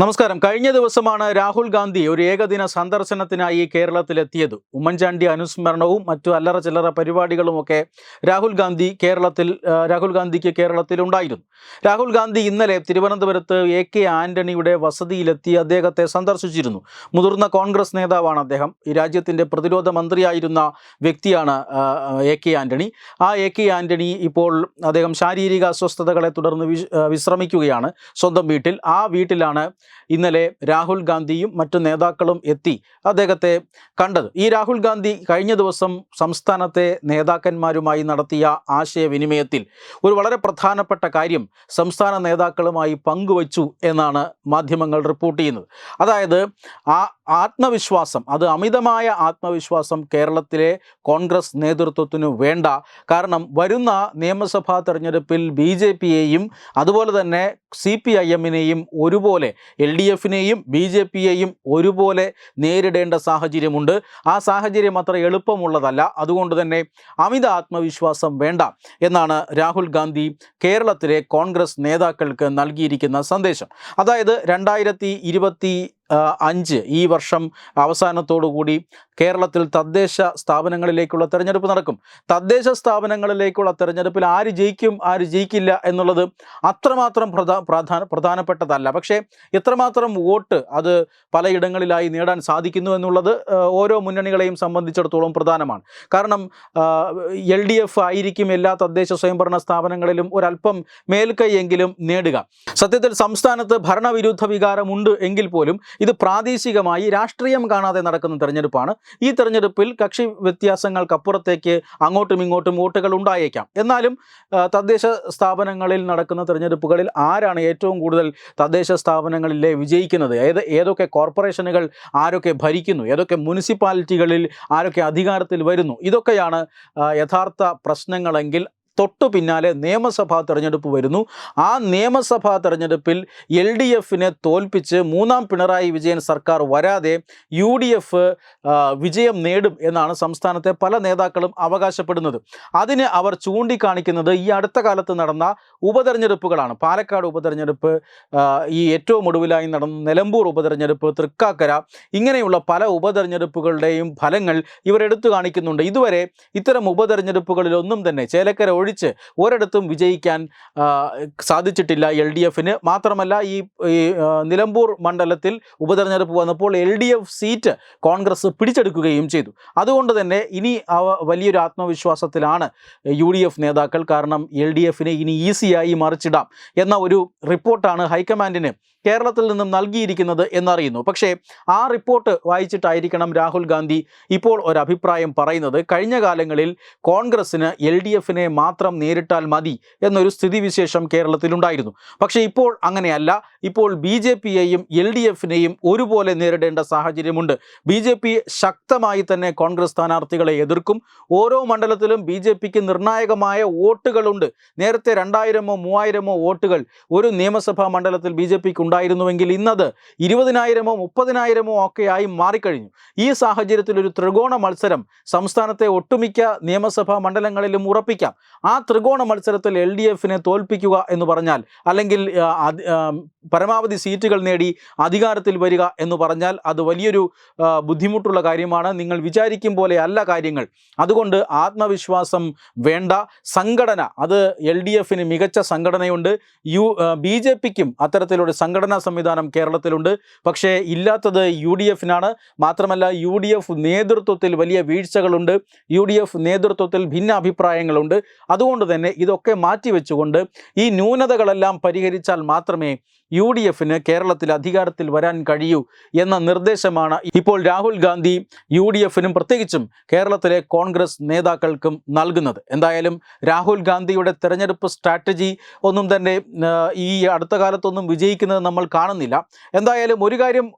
നമസ്കാരം. കഴിഞ്ഞ ദിവസമാണ് രാഹുൽ ഗാന്ധി ഒരു ഏകദിന സന്ദർശനത്തിനായി കേരളത്തിലെത്തിയത്. ഉമ്മൻചാണ്ടി അനുസ്മരണവും മറ്റു അല്ലറ ചില്ലറ പരിപാടികളുമൊക്കെ രാഹുൽ ഗാന്ധി കേരളത്തിൽ രാഹുൽ ഗാന്ധിക്ക് കേരളത്തിലുണ്ടായിരുന്നു രാഹുൽ ഗാന്ധി ഇന്നലെ തിരുവനന്തപുരത്ത് എ കെ ആന്റണിയുടെ വസതിയിലെത്തി അദ്ദേഹത്തെ സന്ദർശിച്ചിരുന്നു. മുതിർന്ന കോൺഗ്രസ് നേതാവാണ് അദ്ദേഹം. ഈ രാജ്യത്തിന്റെ പ്രതിരോധ മന്ത്രിയായിരുന്ന വ്യക്തിയാണ് എ കെ ആന്റണി. ആ എ കെ ആന്റണി ഇപ്പോൾ അദ്ദേഹം ശാരീരിക അസ്വസ്ഥതകളെ തുടർന്ന് വിശ്രമിക്കുകയാണ് സ്വന്തം വീട്ടിൽ. ആ വീട്ടിലാണ് ഇന്നലെ രാഹുൽ ഗാന്ധിയും മറ്റു നേതാക്കളും എത്തി അദ്ദേഹത്തെ കണ്ടത്. ഈ രാഹുൽ ഗാന്ധി കഴിഞ്ഞ ദിവസം സംസ്ഥാനത്തെ നേതാക്കന്മാരുമായി നടത്തിയ ആശയവിനിമയത്തിൽ ഒരു വളരെ പ്രധാനപ്പെട്ട കാര്യം സംസ്ഥാന നേതാക്കളുമായി പങ്കുവച്ചു എന്നാണ് മാധ്യമങ്ങൾ റിപ്പോർട്ട് ചെയ്യുന്നത്. അതായത് ആ ആത്മവിശ്വാസം അത് അമിതമായ ആത്മവിശ്വാസം കേരളത്തിലെ കോൺഗ്രസ് നേതൃത്വത്തിന് വേണ്ട. കാരണം വരുന്ന നിയമസഭാ തെരഞ്ഞെടുപ്പിൽ ബി ജെ പിയെയും അതുപോലെ തന്നെ സി പി ഐ എമ്മിനെയും ഒരുപോലെ എൽ ഡി എഫിനെയും ബി ജെ പിയെയും ഒരുപോലെ നേരിടേണ്ട സാഹചര്യമുണ്ട്. ആ സാഹചര്യം അത്ര എളുപ്പമുള്ളതല്ല. അതുകൊണ്ട് തന്നെ അമിത ആത്മവിശ്വാസം വേണ്ട എന്നാണ് രാഹുൽ ഗാന്ധി കേരളത്തിലെ കോൺഗ്രസ് നേതാക്കൾക്ക് നൽകിയിരിക്കുന്ന സന്ദേശം. അതായത് രണ്ടായിരത്തി അഞ്ച് ഈ വർഷം അവസാനത്തോടുകൂടി കേരളത്തിൽ തദ്ദേശ സ്ഥാപനങ്ങളിലേക്കുള്ള തെരഞ്ഞെടുപ്പ് നടക്കും. തദ്ദേശ സ്ഥാപനങ്ങളിലേക്കുള്ള തെരഞ്ഞെടുപ്പിൽ ആര് ജയിക്കും ആര് ജയിക്കില്ല എന്നുള്ളത് അത്രമാത്രം പ്രധാ പ്രധാന പ്രധാനപ്പെട്ടതല്ല. പക്ഷേ എത്രമാത്രം വോട്ട് അത് പലയിടങ്ങളിലായി നേടാൻ സാധിക്കുന്നു എന്നുള്ളത് ഓരോ മുന്നണികളെയും സംബന്ധിച്ചിടത്തോളം പ്രധാനമാണ്. കാരണം എൽ ഡി എഫ് ആയിരിക്കും എല്ലാ തദ്ദേശ സ്വയംഭരണ സ്ഥാപനങ്ങളിലും ഒരല്പം മേൽക്കൈയെങ്കിലും നേടുക. സത്യത്തിൽ സംസ്ഥാനത്ത് ഭരണവിരുദ്ധ വികാരമുണ്ട് എങ്കിൽ പോലും ഇത് പ്രാദേശികമായി രാഷ്ട്രീയം കാണാതെ നടക്കുന്ന തെരഞ്ഞെടുപ്പാണ്. ഈ തെരഞ്ഞെടുപ്പിൽ കക്ഷി വ്യത്യാസങ്ങൾക്കപ്പുറത്തേക്ക് അങ്ങോട്ടും ഇങ്ങോട്ടും വോട്ടുകൾ ഉണ്ടായേക്കാം. എന്നാലും തദ്ദേശ സ്ഥാപനങ്ങളിൽ നടക്കുന്ന തെരഞ്ഞെടുപ്പുകളിൽ ആരാണ് ഏറ്റവും കൂടുതൽ തദ്ദേശ സ്ഥാപനങ്ങളിലെ വിജയിക്കുന്നത്? ഏത് ഏതൊക്കെ കോർപ്പറേഷനുകൾ ആരൊക്കെ ഭരിക്കുന്നു? ഏതൊക്കെ മുനിസിപ്പാലിറ്റികളിൽ ആരൊക്കെ അധികാരത്തിൽ വരുന്നു? ഇതൊക്കെയാണ് യഥാർത്ഥ പ്രശ്നങ്ങളെങ്കിൽ തൊട്ടു പിന്നാലെ നിയമസഭാ തെരഞ്ഞെടുപ്പ് വരുന്നു. ആ നിയമസഭാ തെരഞ്ഞെടുപ്പിൽ എൽ ഡി എഫിനെ തോൽപ്പിച്ച് മൂന്നാം പിണറായി വിജയൻ സർക്കാർ വരാതെ യു ഡി എഫ് വിജയം നേടും എന്നാണ് സംസ്ഥാനത്തെ പല നേതാക്കളും അവകാശപ്പെടുന്നത്. അതിന് അവർ ചൂണ്ടിക്കാണിക്കുന്നത് ഈ അടുത്ത കാലത്ത് നടന്ന ഉപതെരഞ്ഞെടുപ്പുകളാണ്. പാലക്കാട് ഉപതെരഞ്ഞെടുപ്പ് ഈ ഏറ്റവും ഒടുവിലായി നടന്ന നിലമ്പൂർ ഉപതെരഞ്ഞെടുപ്പ് തൃക്കാക്കര ഇങ്ങനെയുള്ള പല ഉപതെരഞ്ഞെടുപ്പുകളുടെയും ഫലങ്ങൾ ഇവർ എടുത്തു കാണിക്കുന്നുണ്ട്. ഇതുവരെ ഇത്തരം ഉപതെരഞ്ഞെടുപ്പുകളിലൊന്നും തന്നെ ചേലക്കര ഒഴിച്ച് ഒരിടത്തും വിജയിക്കാൻ സാധിച്ചിട്ടില്ല എൽ ഡി എഫിന് മാത്രമല്ല ഈ നിലമ്പൂർ മണ്ഡലത്തിൽ ഉപതെരഞ്ഞെടുപ്പ് വന്നപ്പോൾ L D F seat Congress പിടിച്ചെടുക്കുകയും ചെയ്തു. അതുകൊണ്ട് തന്നെ ഇനി വലിയൊരു ആത്മവിശ്വാസത്തിലാണ് യു ഡി എഫ് നേതാക്കൾ. കാരണം എൽ ഡി എഫിനെ ഇനി ഈസിയായി മറിച്ചിടാം എന്ന ഒരു റിപ്പോർട്ടാണ് ഹൈക്കമാൻഡിന് കേരളത്തിൽ നിന്നും നൽകിയിരിക്കുന്നത് എന്നറിയുന്നു. പക്ഷേ ആ റിപ്പോർട്ട് വായിച്ചിട്ടായിരിക്കണം രാഹുൽ ഗാന്ധി ഇപ്പോൾ ഒരു അഭിപ്രായം പറയുന്നത്. കഴിഞ്ഞ കാലങ്ങളിൽ കോൺഗ്രസ്സിന് എൽ ഡി എഫിനെ മാത്രം നേരിട്ടാൽ മതി എന്നൊരു സ്ഥിതിവിശേഷം കേരളത്തിലുണ്ടായിരുന്നു. പക്ഷേ ഇപ്പോൾ അങ്ങനെയല്ല. ഇപ്പോൾ ബി ജെ പിയെയും എൽ ഡി എഫിനെയും ഒരുപോലെ നേരിടേണ്ട സാഹചര്യമുണ്ട്. ബി ജെ പി ശക്തമായി തന്നെ കോൺഗ്രസ് സ്ഥാനാർത്ഥികളെ എതിർക്കും. ഓരോ മണ്ഡലത്തിലും ബി ജെ പിക്ക് നിർണായകമായ വോട്ടുകളുണ്ട്. നേരത്തെ രണ്ടായിരമോ മൂവായിരമോ വോട്ടുകൾ ഒരു നിയമസഭാ മണ്ഡലത്തിൽ ബി ജെ പിക്ക് ഉണ്ടായിരുന്നുവെങ്കിൽ ഇന്നത് ഇരുപതിനായിരമോ മുപ്പതിനായിരമോ ഒക്കെയായി മാറിക്കഴിഞ്ഞു. ഈ സാഹചര്യത്തിൽ ഒരു ത്രികോണ മത്സരം സംസ്ഥാനത്തെ ഒട്ടുമിക്ക നിയമസഭാ മണ്ഡലങ്ങളിലും ഉറപ്പിക്കാം. ആ ത്രികോണ മത്സരത്തിൽ എൽ ഡി എഫിനെ തോൽപ്പിക്കുക എന്ന് പറഞ്ഞാൽ അല്ലെങ്കിൽ പരമാവധി സീറ്റുകൾ നേടി അധികാരത്തിൽ വരിക എന്ന് പറഞ്ഞാൽ അത് വലിയൊരു ബുദ്ധിമുട്ടുള്ള കാര്യമാണ്. നിങ്ങൾ വിചാരിക്കും പോലെ അല്ല കാര്യങ്ങൾ. അതുകൊണ്ട് ആത്മവിശ്വാസം വേണ്ട. സംഘടന അത് എൽ ഡി എഫിന് മികച്ച സംഘടനയുണ്ട്. യു ബി ജെ പിക്കും അത്തരത്തിലൊരു സംഘടനാ സംവിധാനം കേരളത്തിലുണ്ട്. പക്ഷേ ഇല്ലാത്തത് യു ഡി എഫിനാണ്. മാത്രമല്ല യു ഡി എഫ് നേതൃത്വത്തിൽ വലിയ വീഴ്ചകളുണ്ട്. യു ഡി എഫ് നേതൃത്വത്തിൽ ഭിന്ന അഭിപ്രായങ്ങളുണ്ട് അതുകൊണ്ട് തന്നെ ഇതൊക്കെ മാറ്റിവെച്ചുകൊണ്ട് ഈ ന്യൂനതകളെല്ലാം പരിഹരിച്ചാൽ മാത്രമേ യു ഡി എഫിന് കേരളത്തിൽ അധികാരത്തിൽ വരാൻ കഴിയൂ എന്ന നിർദ്ദേശമാണ് ഇപ്പോൾ രാഹുൽ ഗാന്ധി യു ഡി എഫിനും പ്രത്യേകിച്ചും കേരളത്തിലെ കോൺഗ്രസ് നേതാക്കൾക്കും നൽകുന്നത്. എന്തായാലും രാഹുൽ ഗാന്ധിയുടെ തെരഞ്ഞെടുപ്പ് സ്ട്രാറ്റജി ഒന്നും തന്നെ ഈ അടുത്ത കാലത്തൊന്നും വിജയിക്കുന്നത് നമ്മൾ കാണുന്നില്ല. എന്തായാലും ഒരു കാര്യം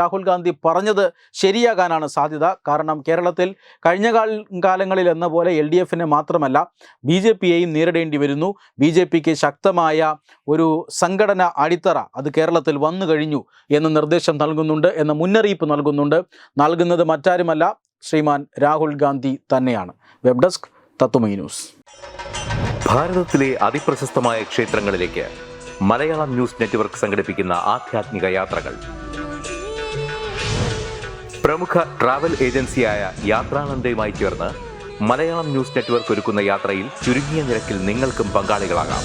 രാഹുൽ ഗാന്ധി പറഞ്ഞത് ശരിയാകാനാണ് സാധ്യത. കാരണം കേരളത്തിൽ കഴിഞ്ഞ കാല കാലങ്ങളിൽ എന്ന പോലെ എൽ ഡി എഫിനെ മാത്രമല്ല ബി ജെ പിയെയും നേരിടേണ്ടി വരുന്നു. ബി ജെ പിക്ക് ശക്തമായ ഒരു സംഘടന അടിത്തറ അത് കേരളത്തിൽ വന്നു കഴിഞ്ഞു എന്ന നിർദ്ദേശം നൽകുന്നുണ്ട് എന്ന മുന്നറിയിപ്പ് നൽകുന്നുണ്ട്. നൽകുന്നത് മറ്റാരുമല്ല ശ്രീമാൻ രാഹുൽ ഗാന്ധി തന്നെയാണ്. Web desk Tattvamayi news. ഭാരതത്തിലെ അതിപ്രശസ്തമായ ക്ഷേത്രങ്ങളിലേക്ക് മലയാളം ന്യൂസ് നെറ്റ്വർക്ക് സംഘടിപ്പിക്കുന്ന ആധ്യാത്മിക യാത്രകൾ. പ്രമുഖ ട്രാവൽ ഏജൻസിയായ യാത്രാനന്ദയുമായി ചേർന്ന് മലയാളം ന്യൂസ് നെറ്റ്വർക്ക് ഒരുക്കുന്ന യാത്രയിൽ ചുരുങ്ങിയ നിരക്കിൽ നിങ്ങൾക്കും പങ്കാളികളാകാം.